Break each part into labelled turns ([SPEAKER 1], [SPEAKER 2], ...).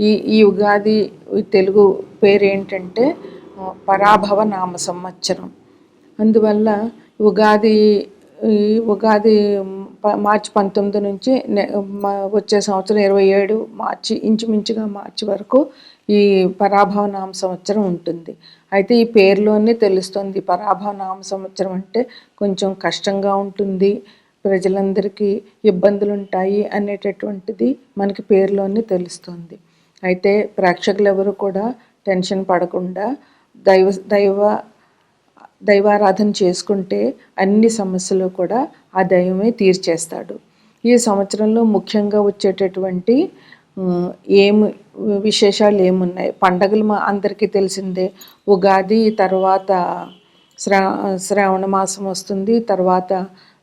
[SPEAKER 1] ఈ ఈ ఉగాది తెలుగు పేరు ఏంటంటే పరాభవ నామ సంవత్సరం. అందువల్ల ఉగాది ఉగాది ప- మార్చి పంతొమ్మిది నుంచి వచ్చే సంవత్సరం ఇరవై ఏడు మార్చి ఇంచుమించుగా మార్చి వరకు ఈ పరాభవ నామ సంవత్సరం ఉంటుంది. అయితే ఈ పేరులోనే తెలుస్తుంది పరాభవ నామ సంవత్సరం అంటే కొంచెం కష్టంగా ఉంటుంది ప్రజలందరికీ ఇబ్బందులు ఉంటాయి అనేటటువంటిది మనకి పేరులోనే తెలుస్తుంది. అయితే ప్రేక్షకులు ఎవరు కూడా టెన్షన్ పడకుండా దైవ దైవ దైవారాధన చేసుకుంటే అన్ని సమస్యలు కూడా ఆ దైవమే తీర్చేస్తాడు. ఈ సంవత్సరంలో ముఖ్యంగా వచ్చేటటువంటి ఏమి విశేషాలు ఏమున్నాయి? పండగలు మా అందరికీ తెలిసిందే. ఉగాది తర్వాత శ్రా శ్రావణ మాసం వస్తుంది. తర్వాత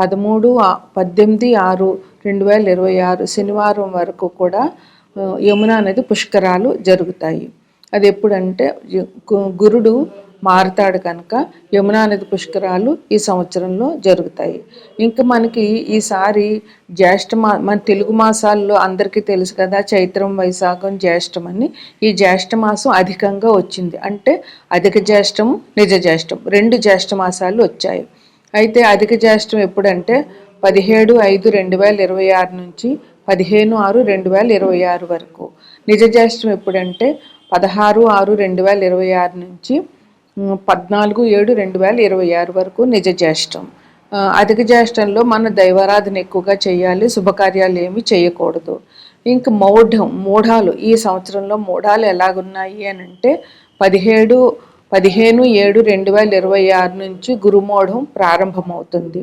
[SPEAKER 1] పదమూడు పద్దెనిమిది ఆరు రెండు వేల ఇరవై ఆరు శనివారం వరకు కూడా యమున నది పుష్కరాలు జరుగుతాయి. అది ఎప్పుడంటే గురుడు మారుతాడు కనుక యమునా నది పుష్కరాలు ఈ సంవత్సరంలో జరుగుతాయి. ఇంకా మనకి ఈసారి జ్యేష్ఠ మా మన తెలుగు మాసాల్లో అందరికీ తెలుసు కదా చైత్రం వైశాఖం జ్యేష్టం అని. ఈ జ్యేష్ఠ మాసం అధికంగా వచ్చింది. అంటే అధిక జ్యేష్ఠం నిజ జ్యేష్టం రెండు జ్యేష్ఠ మాసాలు వచ్చాయి. అయితే అధిక జ్యేష్టం ఎప్పుడంటే పదిహేడు ఐదు రెండు వేల ఇరవై ఆరు నుంచి పదిహేను ఆరు రెండు వేల ఇరవై ఆరు వరకు. నిజ జ్యేష్టం ఎప్పుడంటే పదహారు ఆరు రెండు వేల ఇరవై ఆరు నుంచి పద్నాలుగు ఏడు రెండు వేల ఇరవై ఆరు వరకు నిజ జ్యేష్టం. అధిక జ్యేష్టంలో మన దైవారాధన ఎక్కువగా చేయాలి శుభకార్యాలు ఏమి చేయకూడదు. ఇంక మౌఢం మూఢాలు ఈ సంవత్సరంలో మూఢాలు ఎలాగున్నాయి అని అంటే పదిహేడు పదిహేను ఏడు రెండు వేల ఇరవై ఆరు నుంచి గురుమోఢం ప్రారంభమవుతుంది.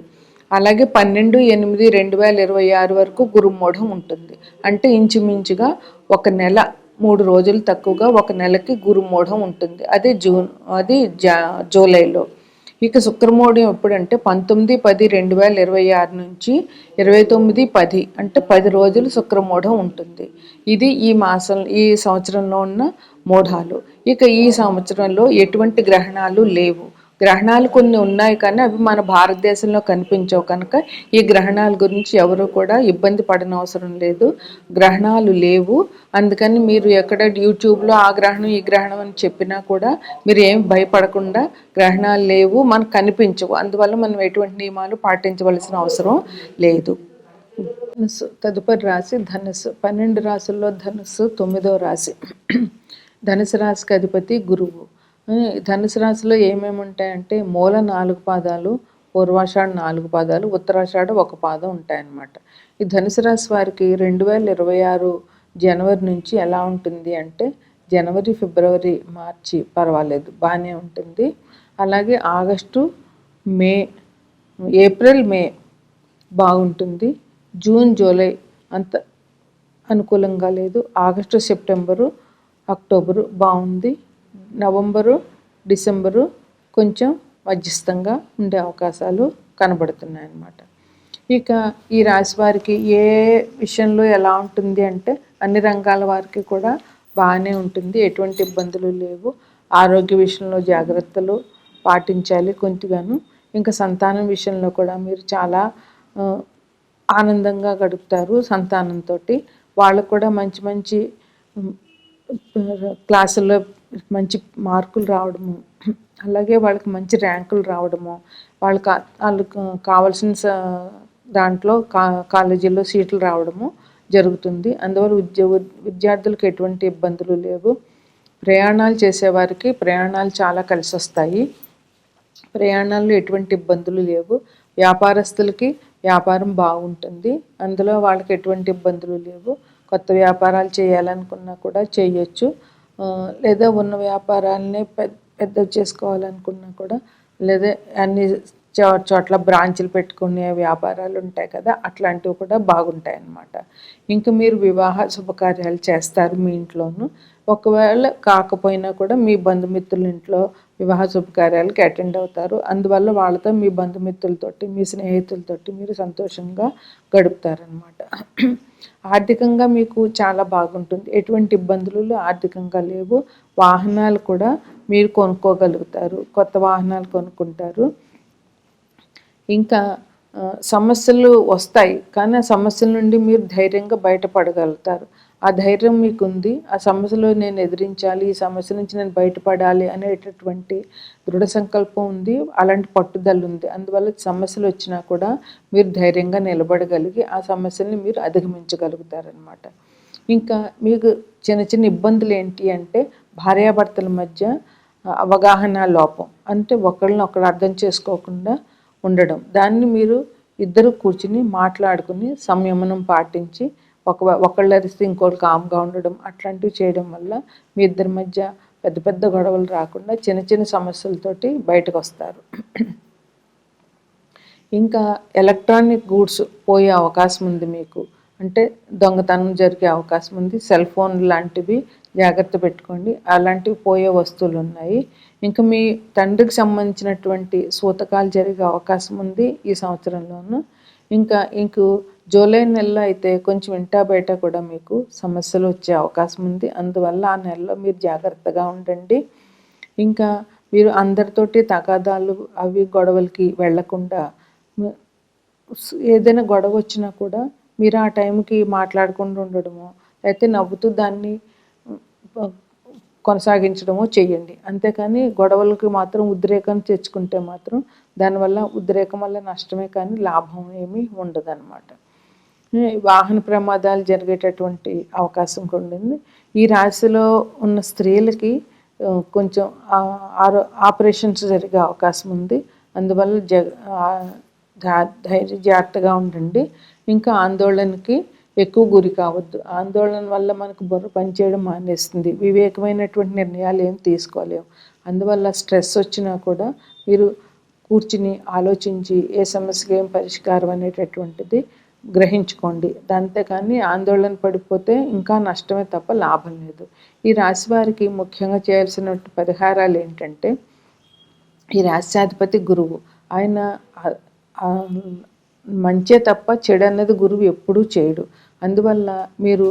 [SPEAKER 1] అలాగే పన్నెండు ఎనిమిది రెండు వేల ఇరవై ఆరు వరకు గురుమోఢం ఉంటుంది. అంటే ఇంచుమించుగా ఒక నెల మూడు రోజులు తక్కువగా ఒక నెలకి గురుమోఢం ఉంటుంది. అది జూన్ అది జా జూలైలో. ఇక శుక్రమూఢం ఎప్పుడంటే పంతొమ్మిది పది రెండు వేల ఇరవై ఆరు నుంచి ఇరవై తొమ్మిది పది అంటే పది రోజులు శుక్రమూఢం ఉంటుంది. ఇది ఈ మాసం ఈ సంవత్సరంలో ఉన్న మూఢాలు. ఇక ఈ సంవత్సరంలో ఎటువంటి గ్రహణాలు లేవు. గ్రహణాలు కొన్ని ఉన్నాయి కానీ అవి మన భారతదేశంలో కనిపించవు కనుక ఈ గ్రహణాల గురించి ఎవరు కూడా ఇబ్బంది పడనవసరం లేదు. గ్రహణాలు లేవు. అందుకని మీరు ఎక్కడ యూట్యూబ్లో ఆ గ్రహణం ఈ గ్రహణం అని చెప్పినా కూడా మీరు ఏం భయపడకుండా గ్రహణాలు లేవు మనకు కనిపించవు. అందువల్ల మనం ఎటువంటి నియమాలు పాటించవలసిన అవసరం లేదు. ధనుసు తదుపరి రాశి ధనుస్సు పన్నెండు రాశుల్లో ధనుస్సు తొమ్మిదో రాశి. ధనుసు రాశికి అధిపతి గురువు. ధనుసు రాశిలో ఏమేమి ఉంటాయంటే మూల నాలుగు పాదాలు పూర్వాషాఢ నాలుగు పాదాలు ఉత్తరాషాఢ ఒక పాదం ఉంటాయన్నమాట. ఈ ధనుసు రాశి వారికి రెండు వేల ఇరవై ఆరు జనవరి నుంచి ఎలా ఉంటుంది అంటే జనవరి ఫిబ్రవరి మార్చి పర్వాలేదు బాగానే ఉంటుంది. అలాగే ఆగస్టు మే ఏప్రిల్ మే బాగుంటుంది. జూన్ జూలై అంత అనుకూలంగా లేదు. ఆగస్టు సెప్టెంబరు అక్టోబరు బాగుంది. నవంబరు డిసెంబరు కొంచెం మధ్యస్థంగా ఉండే అవకాశాలు కనబడుతున్నాయి అన్నమాట ఇక ఈ రాశి వారికి ఏ విషయంలో ఎలా ఉంటుంది అంటే అన్ని రంగాల వారికి కూడా బాగానే ఉంటుంది. ఎటువంటి ఇబ్బందులు లేవు. ఆరోగ్య విషయంలో జాగ్రత్తలు పాటించాలి కొంతగాను. ఇంకా సంతానం విషయంలో కూడా మీరు చాలా ఆనందంగా గడుపుతారు సంతానంతో వాళ్ళకు కూడా మంచి మంచి క్లాసుల్లో మంచి మార్కులు రావడము అలాగే వాళ్ళకి మంచి ర్యాంకులు రావడము వాళ్ళకి వాళ్ళకు కావాల్సిన దాంట్లో కా కాలేజీల్లో సీట్లు రావడము జరుగుతుంది. అందువల్ల ఉద్యోగ విద్యార్థులకు ఎటువంటి ఇబ్బందులు లేవు. ప్రయాణాలు చేసేవారికి ప్రయాణాలు చాలా కలిసి వస్తాయి ప్రయాణాల్లో ఎటువంటి ఇబ్బందులు లేవు. వ్యాపారస్తులకి వ్యాపారం బాగుంటుంది. అందులో వాళ్ళకి ఎటువంటి ఇబ్బందులు లేవు. కొత్త వ్యాపారాలు చేయాలనుకున్నా కూడా చేయొచ్చు. లేదా ఉన్న వ్యాపారాలనే పెద్ద పెద్ద చేసుకోవాలనుకున్నా కూడా లేదా అన్ని చోట్ల బ్రాంచ్లు పెట్టుకునే వ్యాపారాలు ఉంటాయి కదా అట్లాంటివి కూడా బాగుంటాయి అన్నమాట. ఇంకా మీరు వివాహ శుభకార్యాలు చేస్తారు మీ ఇంట్లోనూ. ఒకవేళ కాకపోయినా కూడా మీ బంధుమిత్రుల ఇంట్లో వివాహ శుభకార్యాలకి అటెండ్ అవుతారు. అందువల్ల వాళ్ళతో మీ బంధుమిత్రులతోటి మీ స్నేహితులతోటి మీరు సంతోషంగా గడుపుతారనమాట ఆర్థికంగా మీకు చాలా బాగుంటుంది. ఎటువంటి ఇబ్బందులు ఆర్థికంగా లేవు. వాహనాలు కూడా మీరు కొనుక్కోగలుగుతారు. కొత్త వాహనాలు కొనుక్కుంటారు. ఇంకా సమస్యలు వస్తాయి కానీ ఆ సమస్యల నుండి మీరు ధైర్యంగా బయటపడగలుగుతారు. ఆ ధైర్యం మీకు ఉంది ఆ సమస్యలో నేను ఎదిరించాలి ఈ సమస్య నుంచి నేను బయటపడాలి అనేటటువంటి దృఢ సంకల్పం ఉంది అలాంటి పట్టుదల ఉంది. అందువల్ల సమస్యలు వచ్చినా కూడా మీరు ధైర్యంగా నిలబడగలిగి ఆ సమస్యల్ని మీరు అధిగమించగలుగుతారనమాట ఇంకా మీకు చిన్న చిన్న ఇబ్బందులు ఏంటి అంటే భార్యాభర్తల మధ్య అవగాహన లోపం. అంటే ఒకళ్ళని ఒకళ్ళు అర్థం చేసుకోకుండా ఉండడం. దాన్ని మీరు ఇద్దరు కూర్చుని మాట్లాడుకుని సంయమనం పాటించి ఒక ఒకళ్ళు అరిస్తే ఇంకోళ్ళు కామ్గా ఉండడం అట్లాంటివి చేయడం వల్ల మీ ఇద్దరి మధ్య పెద్ద పెద్ద గొడవలు రాకుండా చిన్న చిన్న సమస్యలతోటి బయటకు వస్తారు ఇంకా ఎలక్ట్రానిక్ గూడ్స్ పోయే అవకాశం ఉంది మీకు. అంటే దొంగతనం జరిగే అవకాశం ఉంది. సెల్ ఫోన్ లాంటివి జాగ్రత్త పెట్టుకోండి. అలాంటివి పోయే వస్తువులు ఉన్నాయి. ఇంకా మీ తండ్రికి సంబంధించినటువంటి సూతకాలు జరిగే అవకాశం ఉంది ఈ సంవత్సరంలోనూ. ఇంకా ఇంకు జూలై నెలలో అయితే కొంచెం ఇంటా బయట కూడా మీకు సమస్యలు వచ్చే అవకాశం ఉంది. అందువల్ల ఆ నెలలో మీరు జాగ్రత్తగా ఉండండి. ఇంకా మీరు అందరితోటి తగాదాలు అవి గొడవలకి వెళ్ళకుండా ఏదైనా గొడవ వచ్చినా కూడా మీరు ఆ టైంకి మాట్లాడకుండా ఉండడము అయితే నవ్వుతూ దాన్ని కొనసాగించడము చేయండి. అంతేకాని గొడవలకి మాత్రం ఉద్రేకం తెచ్చుకుంటే మాత్రం దానివల్ల ఉద్రేకం వల్ల నష్టమే కానీ లాభం ఏమీ ఉండదన్నమాట. వాహన ప్రమాదాలు జరిగేటటువంటి అవకాశం ఉండింది. ఈ రాశిలో ఉన్న స్త్రీలకి కొంచెం ఆరో ఆపరేషన్స్ జరిగే అవకాశం ఉంది. అందువల్ల జ ధైర్య జాగ్రత్తగా ఉండండి. ఇంకా ఆందోళనకి ఎక్కువ గురి కావద్దు. ఆందోళన వల్ల మనకు బుర్ర పనిచేయడం మానేస్తుంది. వివేకమైనటువంటి నిర్ణయాలు ఏం తీసుకోలేము. అందువల్ల స్ట్రెస్ వచ్చినా కూడా మీరు కూర్చుని ఆలోచించి ఏ సమస్యకి ఏం పరిష్కారం అనేటటువంటిది గ్రహించుకోండి. దాంతే కానీ ఆందోళన పడిపోతే ఇంకా నష్టమే తప్ప లాభం లేదు. ఈ రాశి వారికి ముఖ్యంగా చేయాల్సిన పరిహారాలు ఏంటంటే ఈ రాశ్యాధిపతి గురువు. ఆయన మంచే తప్ప చెడు అన్నది గురువు ఎప్పుడూ చేయడు. అందువల్ల మీరు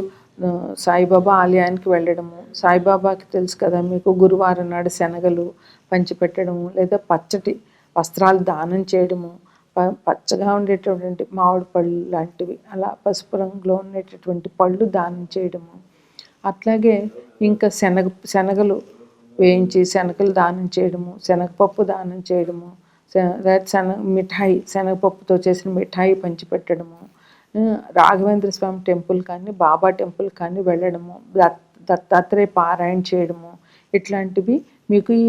[SPEAKER 1] సాయిబాబా ఆలయానికి వెళ్ళడము సాయిబాబాకి తెలుసు కదా మీకు గురువారం నాడు శనగలు పంచిపెట్టడము లేదా పచ్చటి వస్త్రాలు దానం చేయడము ప- పచ్చగా ఉండేటటువంటి మామిడి పళ్ళు లాంటివి అలా పసుపు రంగులో ఉండేటటువంటి పళ్ళు దానం చేయడము. అట్లాగే ఇంకా శనగ శనగలు వేయించి శనగలు దానం చేయడము శనగపప్పు దానం చేయడము లేదా శనగ మిఠాయి శనగపప్పుతో చేసిన మిఠాయి పంచిపెట్టడము రాఘవేంద్ర స్వామి టెంపుల్ కానీ బాబా టెంపుల్ కానీ వెళ్ళడము దత్ దత్తాత్రేయ పారాయణ చేయడము ఇట్లాంటివి మీకు ఈ